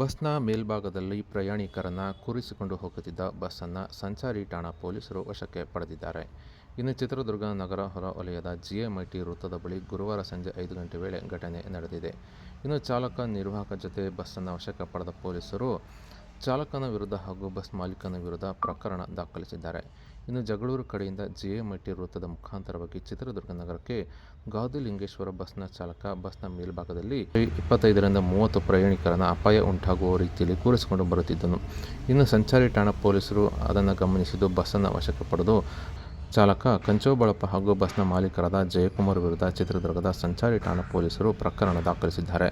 ಬಸ್ನ ಮೇಲ್ಭಾಗದಲ್ಲಿ ಪ್ರಯಾಣಿಕರನ್ನ ಕೂರಿಸಿಕೊಂಡು ಹೋಗುತ್ತಿದ್ದ ಬಸ್ಸನ್ನು ಸಂಚಾರಿ ಠಾಣಾ ಪೊಲೀಸರು ವಶಕ್ಕೆ ಪಡೆದಿದ್ದಾರೆ. ಇನ್ನು ಚಿತ್ರದುರ್ಗ ನಗರ ಹೊರ ವಲಯದ ಜಿಎಂಐಟಿ ವೃತ್ತದ ಬಳಿ ಗುರುವಾರ ಸಂಜೆ ಐದು ಗಂಟೆ ವೇಳೆ ಘಟನೆ ನಡೆದಿದೆ. ಇನ್ನು ಚಾಲಕ ನಿರ್ವಾಹಕ ಜೊತೆ ಬಸ್ಸನ್ನು ವಶಕ್ಕೆ ಪಡೆದ ಪೊಲೀಸರು ಚಾಲಕನ ವಿರುದ್ಧ ಹಾಗೂ ಬಸ್ ಮಾಲೀಕನ ವಿರುದ್ಧ ಪ್ರಕರಣ ದಾಖಲಿಸಿದ್ದಾರೆ. ಇನ್ನು ಜಗಳೂರು ಕಡೆಯಿಂದ ಜಿಎಂಐಟಿ ವೃತ್ತದ ಮುಖಾಂತರವಾಗಿ ಚಿತ್ರದುರ್ಗ ನಗರಕ್ಕೆ ಗಾದಿಲಿಂಗೇಶ್ವರ ಬಸ್ನ ಚಾಲಕ ಬಸ್ನ ಮೇಲ್ಭಾಗದಲ್ಲಿ ಇಪ್ಪತ್ತೈದರಿಂದ ಮೂವತ್ತು ಪ್ರಯಾಣಿಕರನ್ನು ಅಪಾಯ ಉಂಟಾಗುವ ರೀತಿಯಲ್ಲಿ ಕೂರಿಸಿಕೊಂಡು ಬರುತ್ತಿದ್ದನು. ಇನ್ನು ಸಂಚಾರಿ ಠಾಣಾ ಪೊಲೀಸರು ಅದನ್ನು ಗಮನಿಸಿದ್ದು ಬಸ್ಸನ್ನು ವಶಕ್ಕೆ ಪಡೆದು ಚಾಲಕ ಕಂಚೋಬಳಪ್ಪ ಹಾಗೂ ಬಸ್ನ ಮಾಲೀಕರಾದ ಜಯಕುಮಾರ್ ವಿರುದ್ಧ ಚಿತ್ರದುರ್ಗದ ಸಂಚಾರಿ ಠಾಣಾ ಪೊಲೀಸರು ಪ್ರಕರಣ ದಾಖಲಿಸಿದ್ದಾರೆ.